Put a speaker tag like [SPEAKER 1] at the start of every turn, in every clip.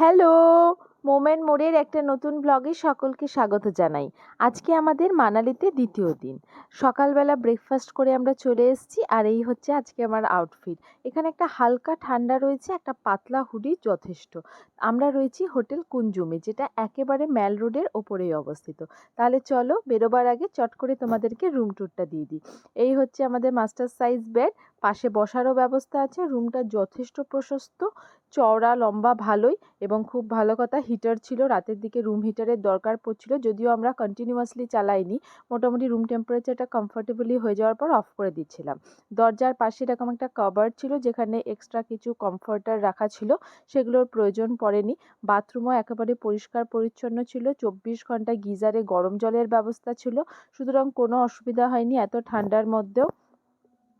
[SPEAKER 1] Hello. Moment মোড়ের একটা নতুন ব্লগে সকলকে স্বাগত জানাই। আজকে আমাদের মানালিতে দ্বিতীয় দিন। সকালবেলা ব্রেকফাস্ট করে আমরা চলে এসেছি আর এই হচ্ছে আজকে আমার আউটফিট এখানে একটা হালকা ঠান্ডা রয়েছে, একটা পাতলা হুডি যথেষ্ট। আমরা রয়েছি হোটেল কুঞ্জুমে, যেটা একেবারে ম্যাল রোডের ওপরেই অবস্থিত। তাহলে চলো বেরোবার আগে চট করে তোমাদেরকে রুম ট্যুরটা দিয়ে দিই। এই হচ্ছে আমাদের মাস্টার সাইজ বেড পাশে বসারও ব্যবস্থা আছে। রুমটা যথেষ্ট প্রশস্ত, চওড়া, লম্বা, ভালোই এবং খুব ভালো কথা হিটার ছিল, রাতের দিকে রুম হিটারের দরকার পড়ছিল, যদিও আমরা কন্টিনিউয়াসলি চালাইনি। মোটামুটি রুম টেম্পারেচারটা কমফোর্টেবলি হয়ে যাওয়ার পর অফ করে দিচ্ছিলাম। দরজার পাশে এরকম একটা কভার ছিল, যেখানে এক্সট্রা কিছু কমফোর্টার রাখা ছিল, সেগুলোর প্রয়োজন পড়েনি। বাথরুমও একেবারে পরিষ্কার পরিচ্ছন্ন ছিল, চব্বিশ ঘণ্টা গিজারে গরম জলের ব্যবস্থা ছিল। সুতরাং কোনো অসুবিধা হয়নি, এত ঠান্ডার মধ্যেও।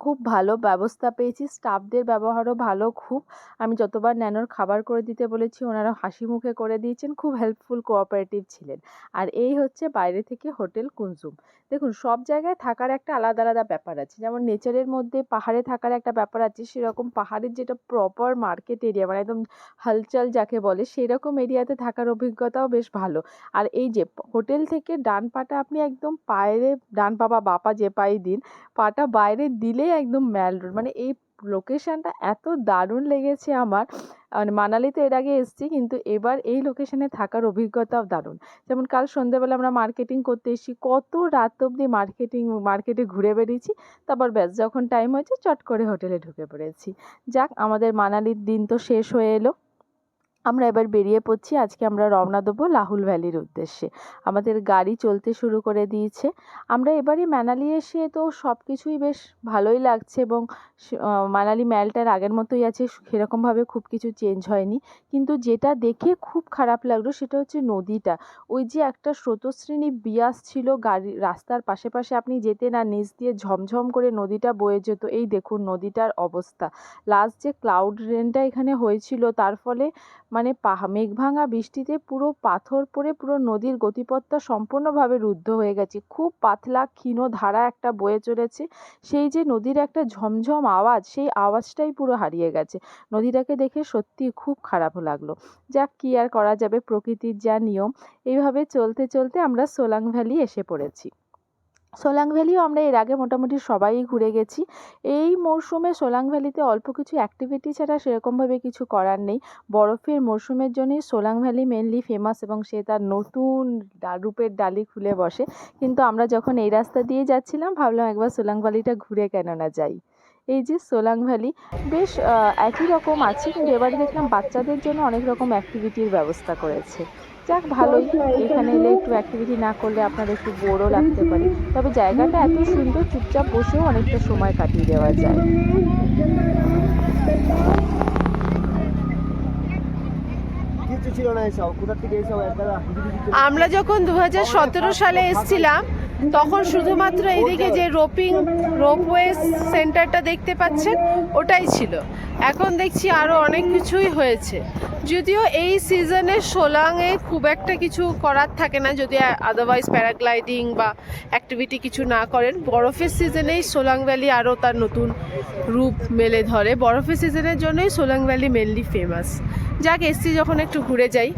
[SPEAKER 1] খুব ভালো ব্যবস্থা পেয়েছি। স্টাফদের ব্যবহারও ভালো, খুব। আমি যতবার ন্যানোর খাবার করে দিতে বলেছি ওনারা হাসি মুখে করে দিয়েছেন, খুব হেল্পফুল কোঅপারেটিভ ছিলেন। আর এই হচ্ছে বাইরে থেকে হোটেল কুনজুম। দেখুন, সব জায়গায় থাকার একটা আলাদা আলাদা ব্যাপার আছে। যেমন নেচারের মধ্যে পাহাড়ে থাকার একটা ব্যাপার আছে, সেরকম পাহাড়ের যেটা প্রপার মার্কেট এরিয়া মানে একদম হালচাল যাকে বলে, সেরকম এরিয়াতে থাকার অভিজ্ঞতাও বেশ ভালো। আর এই যে হোটেল থেকে ডান পাটা আপনি একদম পায়ে, ডান পা বা বাপা যে পাই দিন, পাটা বাইরে দিলেই একদম ম্যাল রোড। মানে এই লোকেশানটা এত দারুণ লেগেছে আমার। মানে মানালিতে এর আগে এসেছি, কিন্তু এবার এই লোকেশানে থাকার অভিজ্ঞতাও দারুণ। যেমন কাল সন্ধ্যেবেলা আমরা মার্কেটিং করতে এসেছি, কত রাত অবধি মার্কেটিং মার্কেটে ঘুরে বেরিয়েছি তারপর ব্যাস, যখন টাইম হয়েছে, চট করে হোটেলে ঢুকে পড়েছি। যাক, আমাদের মানালির দিন তো শেষ হয়ে এলো। আমরা এবার বেরিয়ে পড়ছি। আজকে আমরা রওনা দেবো লাহুল ভ্যালির উদ্দেশ্যে। আমাদের গাড়ি চলতে শুরু করে দিয়েছে। আমরা এবারে মানালি এসে তো সব কিছুই বেশ ভালোই লাগছে এবং মানালি ম্যালটার আগের মতোই আছে, সেরকমভাবে খুব কিছু চেঞ্জ হয়নি। কিন্তু যেটা দেখে খুব খারাপ লাগল সেটা হচ্ছে নদীটা। ওই যে একটা স্রোতশ্রেণী বিয়াস ছিল গাড়ি, রাস্তার পাশে পাশে আপনি যেতেন আর নিচ দিয়ে ঝমঝম করে নদীটা বয়ে যেত, এই দেখুন নদীটার অবস্থা। লাস্ট যে ক্লাউড রেনটা এখানে হয়েছিল, তার ফলে মানে পাহা মেঘভাঙা বৃষ্টিতে পুরো পাথর পড়ে পুরো নদীর গতিপথটা সম্পূর্ণভাবে রুদ্ধ হয়ে গেছে। খুব পাতলা, ক্ষীণ ধারা একটা বয়ে চলেছে। সেই যে নদীর একটা ঝমঝম আওয়াজ, সেই আওয়াজটাই পুরো হারিয়ে গেছে। নদীটাকে দেখে সত্যি খুব খারাপ লাগল। যাক, কী আর করা যাবে? প্রকৃতির যা নিয়ম। এইভাবে চলতে চলতে আমরা সোলাং ভ্যালি এসে পড়েছি। সোলাং ভ্যালিও আমরা এর আগে মোটামুটি সবাই ঘুরে গেছি। এই মরশুমে সোলাং ভ্যালিতে অল্প কিছু অ্যাক্টিভিটি ছাড়া সেরকমভাবে কিছু করার নেই। বরফের মরশুমের জন্যই সোলাং ভ্যালি মেনলি ফেমাস এবং সে তার নতুন রূপের ডালি খুলে বসে। কিন্তু আমরা যখন এই রাস্তা দিয়ে যাচ্ছিলাম, ভাবলাম একবার সোলাং ভ্যালিটা ঘুরে কেন না যাই। এই যে সোলাং ভ্যালি, বেশ একই রকম আছে। কিন্তু এবারে দেখলাম বাচ্চাদের জন্য অনেক রকম অ্যাক্টিভিটির ব্যবস্থা করেছে। যাক ভালোই। এখানে এলে একটু অ্যাক্টিভিটি না করলে আপনার একটু বোরও লাগতে পারে। তবে জায়গাটা এত সুন্দর চুপচাপ বসেও অনেকটা সময় কাটিয়ে দেওয়া যায়।
[SPEAKER 2] আমরা যখন দু হাজার সতেরো সালে এসেছিলাম তখন শুধুমাত্র এইদিকে যে রোপিং রোপওয়ে সেন্টারটা দেখতে পাচ্ছেন ওটাই ছিল। এখন দেখছি আরও অনেক কিছুই হয়েছে। যদিও এই সিজনে সোলাংয়ে খুব একটা কিছু করার থাকে না, যদি আদারওয়াইজ প্যারাগ্লাইডিং বা অ্যাক্টিভিটি কিছু না করেন, বরফের সিজনেই সোলাং ভ্যালি আরও তার নতুন রূপ মেলে ধরে। বরফের সিজনের জন্যই সোলাং ভ্যালি মেনলি ফেমাস যাক এসছি যখন একটু ঘুরে যাই।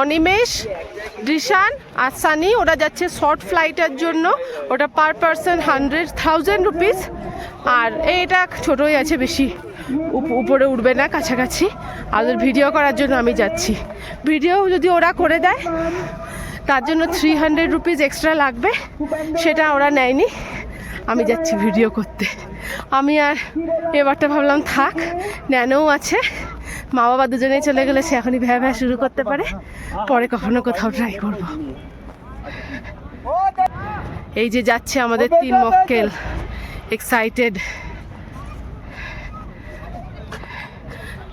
[SPEAKER 2] অনিমেষ রিশান আর সানি, ওরা যাচ্ছে শর্ট ফ্লাইটের জন্য। ওটা per person hundred thousand rupees আর এটা ছোটোই আছে বেশি। উপরে উঠবে না, কাছাকাছি। আর ভিডিও করার জন্য আমি যাচ্ছি। ভিডিও যদি ওরা করে দেয়, তার জন্য থ্রি হান্ড্রেড রুপিস এক্সট্রা লাগবে। সেটা ওরা নেয়নি। আমি যাচ্ছি ভিডিও করতে। আমি আর এবারটা ভাবলাম থাক, ন্যানোও আছে। মা বাবা দুজনেই চলে গেলে সে এখনই ভ্যা ভ্যা শুরু করতে পারে। পরে কখনো কোথাও ট্রাই করব। এই যে যাচ্ছে আমাদের তিন মক্কেল। এক্সাইটেড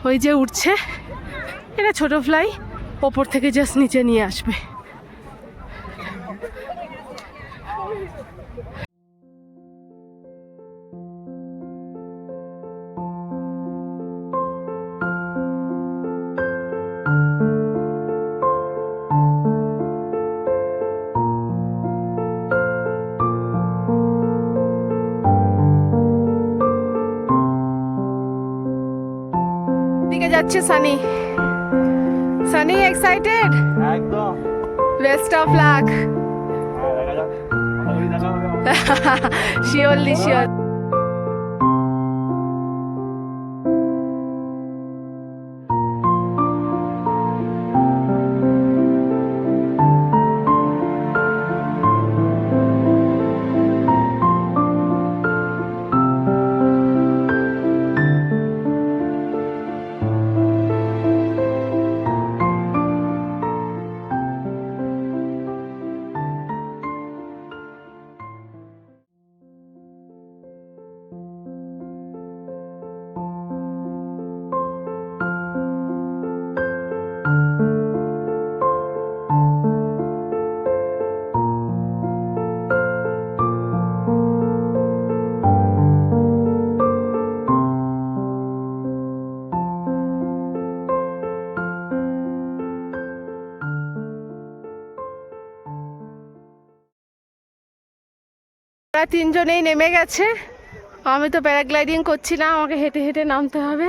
[SPEAKER 2] ওই যে উঠছে। এটা ছোট ফ্লাই ওপর থেকে জাস্ট নিচে নিয়ে আসবে। দিকে যাচ্ছে সানি। সানি এক্সাইটেড
[SPEAKER 3] একদম।
[SPEAKER 2] Best of luck. Surely sure ওরা তিনজনেই নেমে গেছে। আমি তো প্যারাগ্লাইডিং করছি না আমাকে হেঁটে হেঁটে নামতে হবে।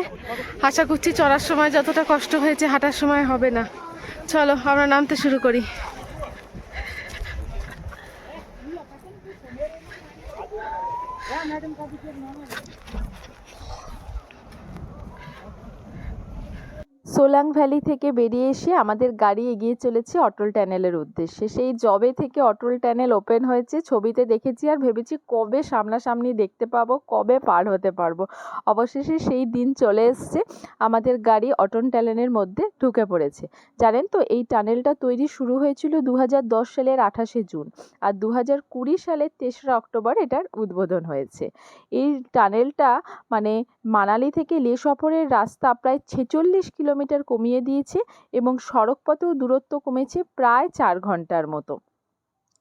[SPEAKER 2] আশা করছি চড়ার সময় যতটা কষ্ট হয়েছে, হাঁটার সময় হবে না। চলো, আমরা নামতে শুরু করি।
[SPEAKER 1] সোলাং ভ্যালি থেকে বেরিয়ে এসে আমাদের গাড়ি এগিয়ে চলেছে অটল ট্যানেলের উদ্দেশ্যে। সেই জবে থেকে অটল ট্যানেল ওপেন হয়েছে। ছবিতে দেখেছি আর ভেবেছি কবে সামনাসামনি দেখতে পাবো, কবে পার হতে পারব। অবশেষে সেই দিন চলে এসছে। আমাদের গাড়ি অটল ট্যানেলের মধ্যে ঢুকে পড়েছে। জানেন তো, এই টানেলটা তৈরি শুরু হয়েছিল দু হাজার দশ সালের আঠাশে জুন আর দু সালের তেসরা অক্টোবর এটার উদ্বোধন হয়েছে। এই টানেলটা মানে মানালি থেকে লে সফরের রাস্তা প্রায় ছেচল্লিশ কিলোমিটার কমিয়ে দিয়েছে এবং সড়কপথেও দূরত্ব কমেছে প্রায় চার ঘণ্টার মতো।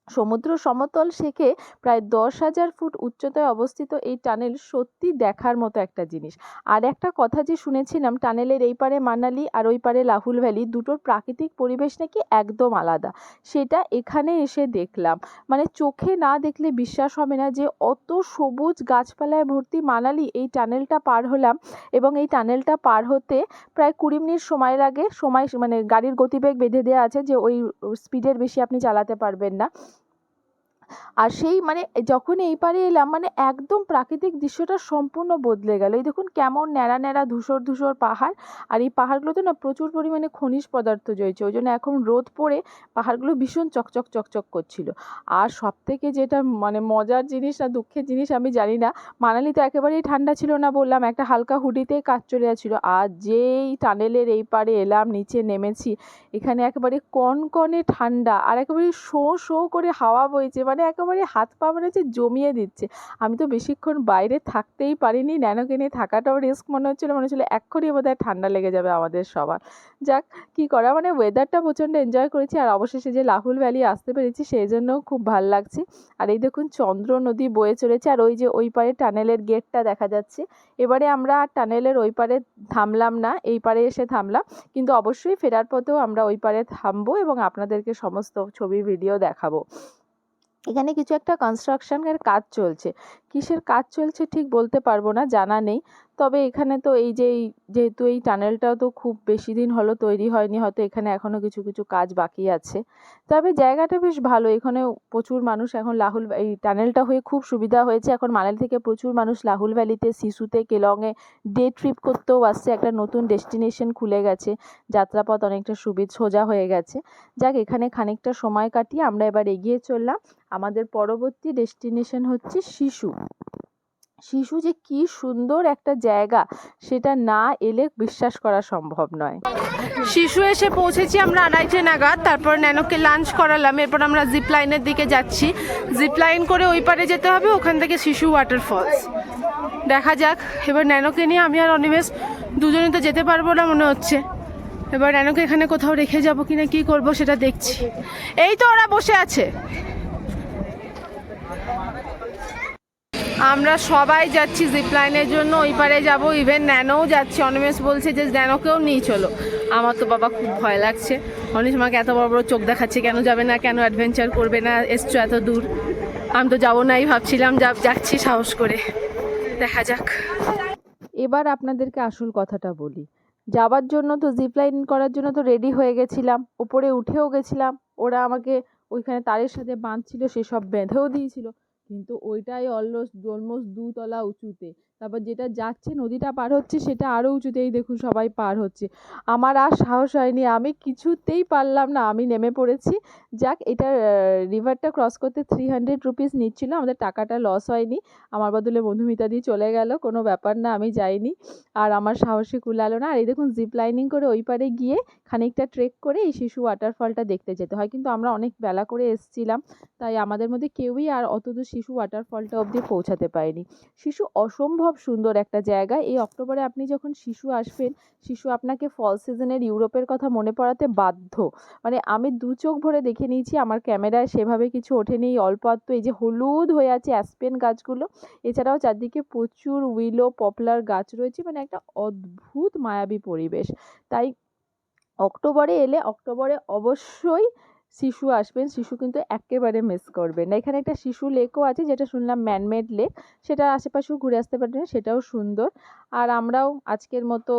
[SPEAKER 1] সমুদ্র সমতল থেকে প্রায় দশ হাজার ফুট উচ্চতায় অবস্থিত এই টানেল সত্যি দেখার মতো একটা জিনিস। আর একটা কথা যে শুনেছিলাম, টানেলের এই পারে মানালি আর ওই পারে লাহুল ভ্যালি দুটোর প্রাকৃতিক পরিবেশ নাকি একদম আলাদা। সেটা এখানে এসে দেখলাম। মানে চোখে না দেখলে বিশ্বাস হবে না যে অত সবুজ গাছপালায় ভর্তি মানালি এই টানেলটা পার হলাম এবং এই টানেলটা পার হতে প্রায় কুড়ি মিনিট সময় লাগে সময় মানে গাড়ির গতিবেগ বেঁধে দেওয়া আছে যে ওই স্পিডের বেশি আপনি চালাতে পারবেন না। আর সেই মানে যখন এই পারে এলাম মানে একদম প্রাকৃতিক দৃশ্যটা সম্পূর্ণ বদলে গেল। এই দেখুন কেমন ন্যাড়া ন্যাড়া ধূসর ধূসর পাহাড়। আর এই পাহাড়গুলোতে না প্রচুর পরিমাণে খনিজ পদার্থ জয়েছে ওই জন্য এখন রোদ পড়ে পাহাড়গুলো ভীষণ চকচক চকচক করছিল। আর সব থেকে যেটা মানে মজার জিনিস না দুঃখের জিনিস আমি জানি না মানালি তো একেবারেই ঠান্ডা ছিল না বললাম, একটা হালকা হুডিতেই কাজ চলে যাচ্ছিল। আর যেই টানেলের এই পারে এলাম, নিচে নেমেছি, এখানে একেবারে কনকনে ঠান্ডা, আর একেবারে শো শো করে হাওয়া বইছে মানে একেবারে হাত পা মনে হচ্ছে জমিয়ে দিচ্ছে। আমি তো বেশিক্ষণ বাইরে থাকতেই পারিনি, ন্যানোকে নিয়ে থাকাটাও রিস্ক মনে হচ্ছিল মনে হচ্ছিল এক্ষুনি বোধহয় ঠান্ডা লেগে যাবে আমাদের সবার। যাক, কী করা? মানে ওয়েদারটা প্রচণ্ড এনজয় করেছি আর অবশেষে যে লাহুল ভ্যালি আসতে পেরেছি সেই জন্যও খুব ভালো লাগছে। আর এই দেখুন চন্দ্র নদী বয়ে চলেছে আর ওই যে ওই পারে টানেলের গেটটা দেখা যাচ্ছে। এবারে আমরা আর টানেলের ওই পারে থামলাম না, এই পারে এসে থামলাম। কিন্তু অবশ্যই ফেরার পথেও আমরা ওই পারে থামবো এবং আপনাদেরকে সমস্ত ছবি ভিডিও দেখাবো। এখানে কিছু একটা কনস্ট্রাকশনের কাজ চলছে। কিসের কাজ চলছে ঠিক বলতে পারব না, জানা নেই। তবে এখানে তো এই যে যেহেতু এই টানেলটাও তো খুব বেশি দিন হলো তৈরি হয়নি, হয়তো এখানে এখনও কিছু কিছু কাজ বাকি আছে। তবে জায়গাটা বেশ ভালো, এখানে প্রচুর মানুষ এখন লাহুল এই টানেলটা হয়ে খুব সুবিধা হয়েছে। এখন মানালি থেকে প্রচুর মানুষ লাহুল ভ্যালিতে, সিসুতে, কেলংয়ে ডে ট্রিপ করতেও আসছে। একটা নতুন ডেস্টিনেশন খুলে গেছে। যাত্রাপথ অনেকটা সুবিধ সোজা হয়ে গেছে। যাক, এখানে খানিকটা সময় কাটিয়ে আমরা এবার এগিয়ে চললাম। আমাদের পরবর্তী ডেস্টিনেশন হচ্ছে শিশু। শিশু যে কি সুন্দর একটা জায়গা, সেটা না এলে বিশ্বাস করা সম্ভব নয়।
[SPEAKER 2] শিশু এসে পৌঁছেছি আমরা আড়াইটে নাগাদ, তারপর ন্যানোকে লাঞ্চ করালাম, এরপর আমরা জিপ লাইনের দিকে যাচ্ছি। জিপ লাইন করে ওই পারে যেতে হবে, ওখান থেকে শিশু ওয়াটারফলস দেখা যাক, এবার ন্যানোকে নিয়ে আমি আর অনিমেষ দুজনে তো যেতে পারব না মনে হচ্ছে। এবার ন্যানোকে এখানে কোথাও রেখে যাব কিনা, কি করব সেটা দেখছি। এই তো ওরা বসে আছে। আমরা সবাই যাচ্ছি জিপ লাইনের জন্য, ওই পারে যাব ইভেন ন্যানোও যাচ্ছে। অনিমেষ বলছে যে ন্যানোকেও নিয়ে চলো। আমার তো বাবা খুব ভয় লাগছে। অনিশ আমাকে এত বড় বড় চোখ দেখাচ্ছে, কেন যাবে না? কেন অ্যাডভেঞ্চার করবে না? এসছো এত দূর? আমি তো যাব নাই ভাবছিলাম, যা যাচ্ছি সাহস করে। দেখা যাক।
[SPEAKER 1] এবার আপনাদেরকে আসল কথাটা বলি। যাওয়ার জন্য তো জিপলাইন করার জন্য তো রেডি হয়ে গেছিলাম। ওপরে উঠেও গেছিলাম। ওরা আমাকে ওইখানে তারের সাথে বাঁধছিল সেসব বেঁধেও দিয়েছিল। কিন্তু ওইটাই অলমোস্ট দুতলা উঁচুতে। তারপর যেটা যাচ্ছে নদীটা পার হচ্ছে সেটা আরও উঁচুতেই দেখুন সবাই পার হচ্ছে। আমার আর সাহস হয়নি, আমি কিছুতেই পারলাম না, আমি নেমে পড়েছি। যাক, এটা রিভারটা ক্রস করতে থ্রি হান্ড্রেড রুপিস নিচ্ছিল, আমাদের টাকাটা লস হয়নি। আমার বদলে মধুমিতা দি চলে গেল, কোনো ব্যাপার না, আমি যাইনি। আর আমার সাহসে কুলালো না। আর এই দেখুন জিপ লাইনিং করে ওই পারে গিয়ে খানিকটা ট্রেক করে এই শিশু ওয়াটারফলটা দেখতে যেতে হয়। কিন্তু আমরা অনেক বেলা করে এসছিলাম, তাই আমাদের মধ্যে কেউই আর অত দূর শিশু ওয়াটারফলটা অবধি পৌঁছাতে পারেনি। শিশু অসম্ভব সুন্দর একটা জায়গা। এই অক্টোবরে আপনি যখন শিশু আসবেন, শিশু আপনাকে ফল সিজনের ইউরোপের কথা মনে পড়াতে বাধ্য। মানে আমি দু চোখ ভরে দেখে নিয়েছি, আমার ক্যামেরায় সেভাবে কিছু ওঠেনি। অল্প আধটু এই যে হলুদ হয়ে আছে অ্যাসপেন গাছগুলো, এছাড়াও চারদিকে প্রচুর উইলো পপলার গাছ রয়েছে। মানে একটা অদ্ভুত মায়াবী পরিবেশ। তাই অক্টোবরে এলে, অক্টোবরে অবশ্যই শিশু আসবেন, শিশু কিন্তু একেবারে মিস করবেন এখানে একটা শিশু লেকও আছে, যেটা শুনলাম ম্যানমেড লেক সেটার আশেপাশেও ঘুরে আসতে পারেন সেটাও সুন্দর। আর আমরাও আজকের মতো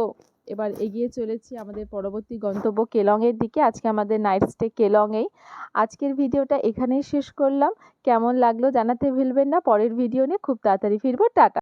[SPEAKER 1] এবার এগিয়ে চলেছি আমাদের পরবর্তী গন্তব্য কেলংয়ের দিকে, আজকে আমাদের নাইট স্টে কেলংয়েই। আজকের ভিডিওটা এখানেই শেষ করলাম। কেমন লাগল জানাতে ভুলবেন না, পরের ভিডিও নিয়ে খুব তাড়াতাড়ি ফিরবো, টাটা।